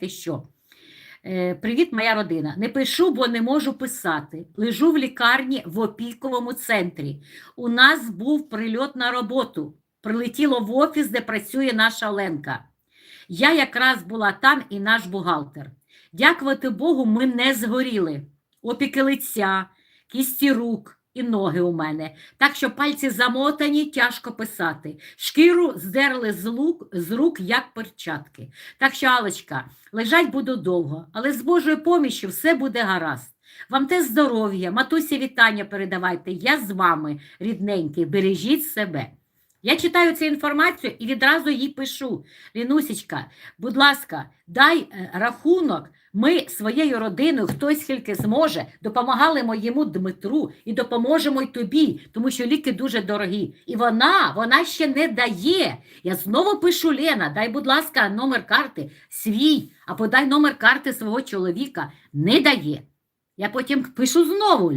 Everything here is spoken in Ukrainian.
Ти що? Е, Привіт, моя родина. Не пишу, бо не можу писати. Лежу в лікарні в опіковому центрі. У нас був прильот на роботу. Прилетіло в офіс, де працює наша Оленка. Я якраз була там і наш бухгалтер. Дякувати Богу, ми не згоріли. Опіки лиця, кісті рук і ноги у мене. Так що пальці замотані, тяжко писати. Шкіру здерли з, лук, з рук, як перчатки. Так що, Алочка, лежать буду довго, але з Божою поміччю все буде гаразд. Вам те здоров'я, матусі вітання передавайте. Я з вами, рідненький, бережіть себе. Я читаю цю інформацію і відразу їй пишу. Лінусічка, будь ласка, дай е, рахунок. Ми своєю родиною, хтось скільки зможе, допомагали моєму Дмитру і допоможемо й тобі, тому що ліки дуже дорогі. І вона, вона ще не дає. Я знову пишу Лена, дай, будь ласка, номер карти свій, а подай номер карти свого чоловіка. Не дає. Я потім пишу знову.